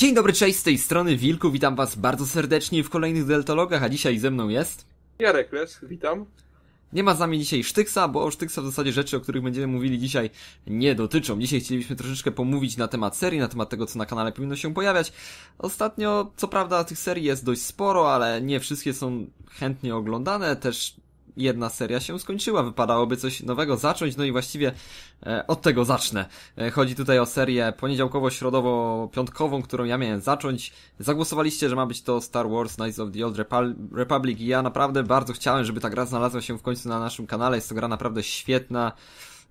Dzień dobry, cześć, z tej strony Wilku, witam was bardzo serdecznie w kolejnych Deltologach, a dzisiaj ze mną jest... Jarek Les, witam. Nie ma z nami dzisiaj Sztyksa, bo Sztyksa w zasadzie rzeczy, o których będziemy mówili dzisiaj nie dotyczą. Dzisiaj chcielibyśmy troszeczkę pomówić na temat serii, na temat tego, co na kanale powinno się pojawiać. Ostatnio, co prawda, tych serii jest dość sporo, ale nie wszystkie są chętnie oglądane, też jedna seria się skończyła, wypadałoby coś nowego zacząć, no i właściwie e, od tego zacznę. E, chodzi tutaj o serię poniedziałkowo-środowo-piątkową, którą ja miałem zacząć. Zagłosowaliście, że ma być to Star Wars Knights of the Old Republic i ja naprawdę bardzo chciałem, żeby ta gra znalazła się w końcu na naszym kanale. Jest to gra naprawdę świetna.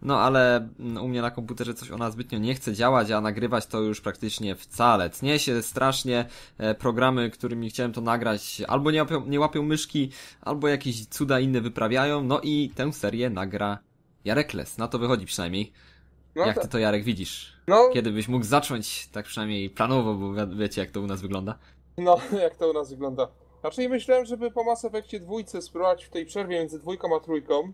No ale u mnie na komputerze coś ona zbytnio nie chce działać, a nagrywać to już praktycznie wcale. Tnie się strasznie e, programy, którymi chciałem to nagrać, albo nie łapią, nie łapią myszki, albo jakieś cuda inne wyprawiają. No i tę serię nagra Jarekles. Na to wychodzi przynajmniej. No jak ty to Jarek widzisz? No. Kiedy byś mógł zacząć tak przynajmniej planowo, bo wiecie jak to u nas wygląda. No, jak to u nas wygląda. Znaczy myślałem, żeby po Mass Effectie dwójce spróbować w tej przerwie między dwójką a trójką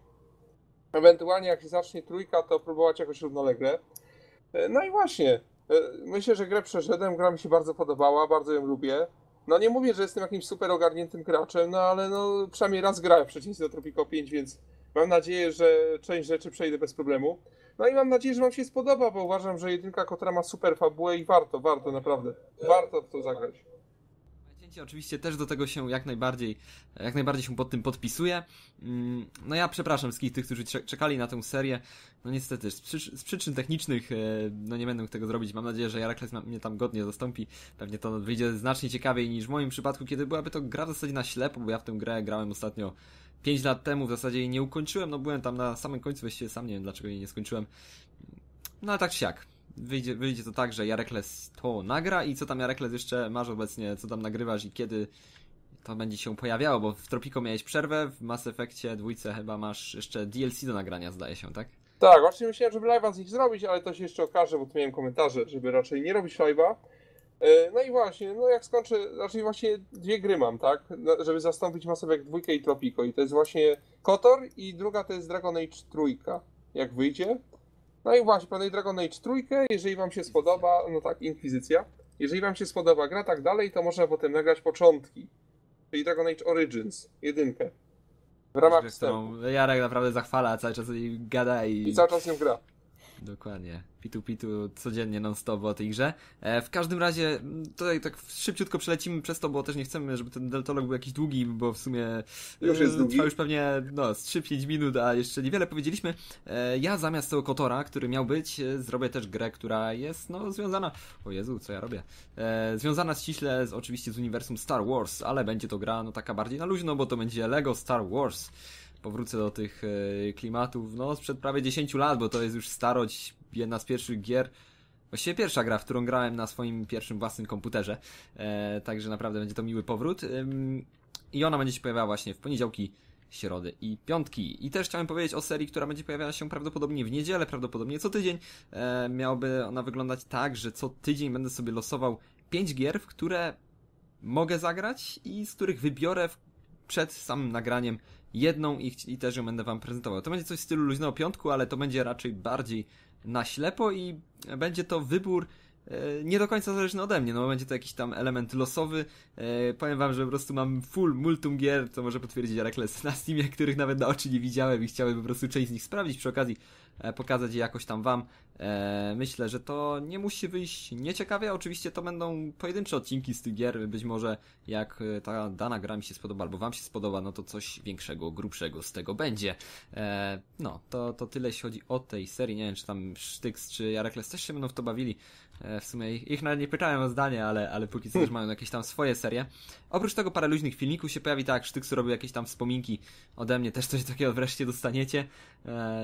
Ewentualnie jak zacznie trójka, to próbować jakoś równolegle. E, no i właśnie, e, myślę, że grę przeszedłem, gra mi się bardzo podobała, bardzo ją lubię. No nie mówię, że jestem jakimś super ogarniętym graczem, no ale no przynajmniej raz grałem w przeciwieństwie do Tropico 5, więc mam nadzieję, że część rzeczy przejdę bez problemu. No i mam nadzieję, że wam się spodoba, bo uważam, że jedynka Kotra ma super fabułę i warto, warto naprawdę, warto w to zagrać oczywiście też do tego się jak najbardziej, jak najbardziej się pod tym podpisuje. Mm, no ja przepraszam wszystkich tych, którzy czekali na tę serię. No niestety, z, z przyczyn technicznych, e, no nie będę tego zrobić. Mam nadzieję, że Jarakles mnie tam godnie zastąpi. Pewnie to wyjdzie znacznie ciekawiej niż w moim przypadku, kiedy byłaby to gra w zasadzie na ślepo, bo ja w tę grę grałem ostatnio 5 lat temu, w zasadzie jej nie ukończyłem. No byłem tam na samym końcu, właściwie sam nie wiem dlaczego jej nie skończyłem. No ale tak czy siak wyjdzie, wyjdzie to tak, że Jarekles to nagra i co tam Jarekles jeszcze masz obecnie, co tam nagrywasz i kiedy to będzie się pojawiało, bo w Tropico miałeś przerwę, w Mass Effectie dwójce chyba masz jeszcze DLC do nagrania, zdaje się, tak? Tak, właśnie myślałem, żeby live'a z nich zrobić, ale to się jeszcze okaże, bo tu miałem komentarze, żeby raczej nie robić live'a. E, no i właśnie, no jak skończę, znaczy właśnie dwie gry mam, tak? Żeby zastąpić Mass Effect 2 i Tropico i to jest właśnie KOTOR i druga to jest Dragon Age trójka. Jak wyjdzie, no i właśnie, Planet Dragon Age trójkę, jeżeli wam się spodoba, no tak, Inkwizycja. Jeżeli wam się spodoba gra tak dalej, to można potem nagrać początki. Czyli Dragon Age Origins, jedynkę. W ramach wstępu. Jarek naprawdę zachwala, cały czas gada i... I cały czas nią gra. Dokładnie. Pitu pitu codziennie non-stop o tej grze. E, w każdym razie tutaj tak szybciutko przelecimy przez to, bo też nie chcemy, żeby ten deltolog był jakiś długi, bo w sumie już jest e, długi. trwa już pewnie no, z 3-5 minut, a jeszcze niewiele powiedzieliśmy. E, ja zamiast tego Kotora, który miał być, e, zrobię też grę, która jest no związana... O Jezu, co ja robię? E, związana ściśle z, oczywiście z uniwersum Star Wars, ale będzie to gra no taka bardziej na luźno, bo to będzie Lego Star Wars powrócę do tych e, klimatów, no sprzed prawie 10 lat, bo to jest już starość, jedna z pierwszych gier, właściwie pierwsza gra, w którą grałem na swoim pierwszym własnym komputerze, e, także naprawdę będzie to miły powrót. I ona będzie się pojawiała właśnie w poniedziałki, środy i piątki. I też chciałem powiedzieć o serii, która będzie pojawiała się prawdopodobnie w niedzielę, prawdopodobnie co tydzień. E, miałaby ona wyglądać tak, że co tydzień będę sobie losował 5 gier, w które mogę zagrać i z których wybiorę przed samym nagraniem jedną i, i też ją będę wam prezentował. To będzie coś w stylu luźnego piątku, ale to będzie raczej bardziej na ślepo i będzie to wybór nie do końca zależny ode mnie, no będzie to jakiś tam element losowy. E, powiem wam, że po prostu mam full multum gier, co może potwierdzić Arakles na Steamie, których nawet na oczy nie widziałem i chciałem po prostu część z nich sprawdzić przy okazji. E, pokazać je jakoś tam wam. E, myślę, że to nie musi wyjść nieciekawie. Oczywiście to będą pojedyncze odcinki z tych gier. Być może jak e, ta dana gra mi się spodoba, albo wam się spodoba, no to coś większego, grubszego z tego będzie. No, to, to tyle jeśli chodzi o tej serii. Nie wiem, czy tam Sztyks, czy Jarekles też się będą w to bawili. W sumie ich, ich nawet nie pytałem o zdanie, ale, ale póki co też mają jakieś tam swoje serie. Oprócz tego parę luźnych filmików się pojawi, tak, Sztyksu robił jakieś tam wspominki ode mnie, też coś takiego wreszcie dostaniecie.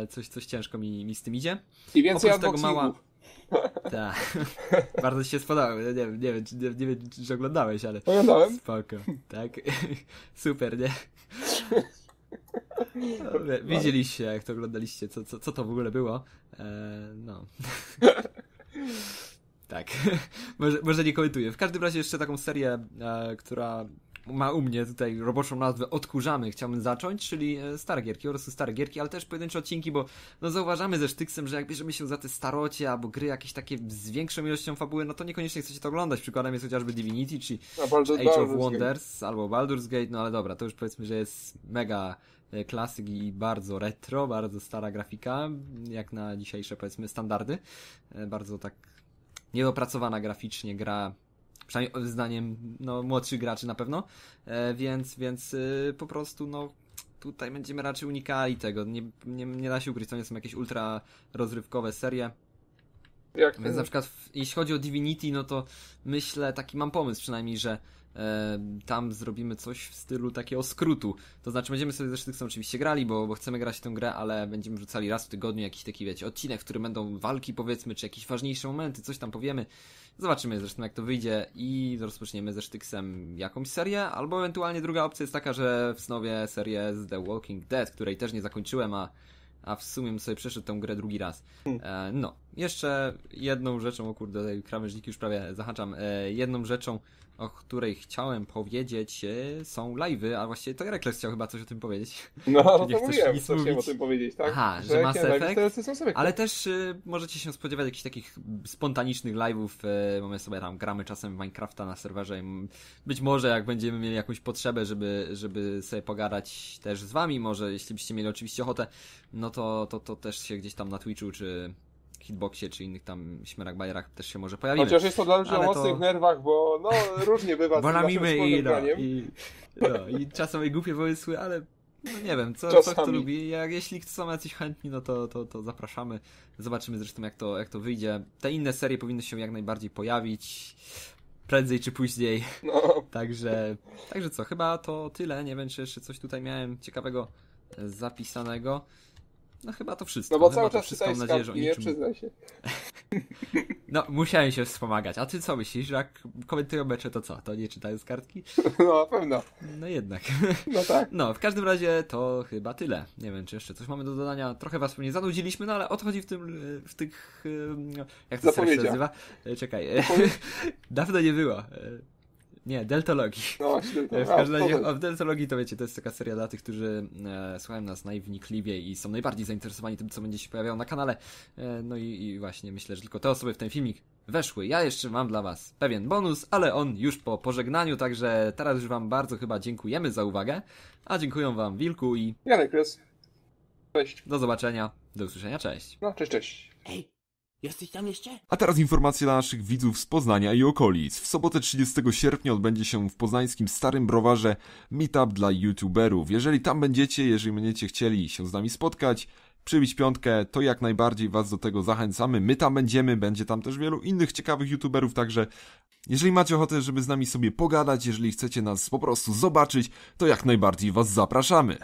Coś, coś ciężko mi, mi z tym idzie. I więcej Oprócz tego mała... Tak. Bardzo się spodobało. Nie wiem, nie wiem, czy, nie, nie wiem, czy oglądałeś, ale. Oglądałem. Spoko. Tak. Super, nie? Widzieliście, jak to oglądaliście, co, co, co to w ogóle było. Eee, no. Tak. może, może nie komentuję. W każdym razie jeszcze taką serię, e, która ma u mnie tutaj roboczą nazwę Odkurzamy, chciałbym zacząć, czyli e, stare gierki, po prostu stare gierki, ale też pojedyncze odcinki, bo no zauważamy ze Sztyksem, że jak bierzemy się za te starocie albo gry jakieś takie z większą ilością fabuły, no to niekoniecznie chcecie to oglądać. Przykładem jest chociażby Divinity, czy, czy Age of Wonders, Gate. albo Baldur's Gate, no ale dobra, to już powiedzmy, że jest mega e, klasyk i bardzo retro, bardzo stara grafika, jak na dzisiejsze powiedzmy standardy. E, bardzo tak niedopracowana graficznie gra przynajmniej zdaniem no, młodszych graczy na pewno, e, więc, więc y, po prostu no tutaj będziemy raczej unikali tego, nie, nie, nie da się ukryć, to nie są jakieś ultra rozrywkowe serie. Jak Więc na przykład jeśli chodzi o Divinity, no to myślę, taki mam pomysł przynajmniej, że tam zrobimy coś w stylu takiego skrótu. To znaczy będziemy sobie ze są oczywiście grali, bo, bo chcemy grać w tę grę, ale będziemy wrzucali raz w tygodniu jakiś taki, wiecie, odcinek, w którym będą walki powiedzmy, czy jakieś ważniejsze momenty, coś tam powiemy. Zobaczymy zresztą jak to wyjdzie i rozpoczniemy ze Sztyksem jakąś serię, albo ewentualnie druga opcja jest taka, że wznowię serię z The Walking Dead, której też nie zakończyłem, a, a w sumie sobie przeszedł tę grę drugi raz. Hmm. E, no, jeszcze jedną rzeczą, o kurde, tutaj krawężniki już prawie zahaczam, e, jedną rzeczą, o której chciałem powiedzieć, e, są live'y, a właściwie to Rekles chciał chyba coś o tym powiedzieć. No, no to mówiłem, co chciałem o tym powiedzieć, tak? Aha, że, że Mass Effect, ale też y, możecie się spodziewać jakichś takich spontanicznych live'ów, y, mamy sobie tam, gramy czasem w Minecrafta na serwerze być może jak będziemy mieli jakąś potrzebę, żeby, żeby sobie pogadać też z wami, może jeśli byście mieli oczywiście ochotę, no to, to, to też się gdzieś tam na Twitchu czy hitboxie czy innych tam śmierak bajerach też się może pojawić. Chociaż jest to dla ludzi o mocnych to... nerwach, bo no różnie bywa z i, no, i, no, i czasem i głupie pomysły, ale no nie wiem, co, co kto lubi. Jak, jeśli są jacyś chętni, no to, to, to zapraszamy. Zobaczymy zresztą jak to, jak to wyjdzie. Te inne serie powinny się jak najbardziej pojawić. Prędzej czy później. No. Także, także co, chyba to tyle. Nie wiem, czy jeszcze coś tutaj miałem ciekawego zapisanego. No chyba to wszystko. No bo chyba cały czas wszystko, mam nadzieję, że o niczym... przyznaj się. No, musiałem się wspomagać. A ty co myślisz, że jak komentują mecze, to co? To nie czytają z kartki? No, na pewno. No jednak. No tak. No, w każdym razie to chyba tyle. Nie wiem, czy jeszcze coś mamy do dodania. Trochę was pewnie zanudziliśmy, no ale o to chodzi w tym, w tych... Jak to się nazywa? E, czekaj. Dawno nie było. Nie, Deltologii. No właśnie, to, w każdym razie w Deltologii to wiecie, to jest taka seria dla tych, którzy e, słuchają nas najwnikliwiej i są najbardziej zainteresowani tym, co będzie się pojawiało na kanale. E, no i, i, właśnie myślę, że tylko te osoby w ten filmik weszły. Ja jeszcze mam dla was pewien bonus, ale on już po pożegnaniu, także teraz już wam bardzo chyba dziękujemy za uwagę, a dziękuję wam Wilku i... Janek Cześć. Do zobaczenia, do usłyszenia, cześć. No, cześć, cześć. Hej. Jesteś tam jeszcze? A teraz informacja dla naszych widzów z Poznania i okolic. W sobotę 30 sierpnia odbędzie się w poznańskim Starym Browarze meetup dla youtuberów. Jeżeli tam będziecie, jeżeli będziecie chcieli się z nami spotkać, przybić piątkę, to jak najbardziej was do tego zachęcamy. My tam będziemy, będzie tam też wielu innych ciekawych youtuberów, także jeżeli macie ochotę, żeby z nami sobie pogadać, jeżeli chcecie nas po prostu zobaczyć, to jak najbardziej was zapraszamy.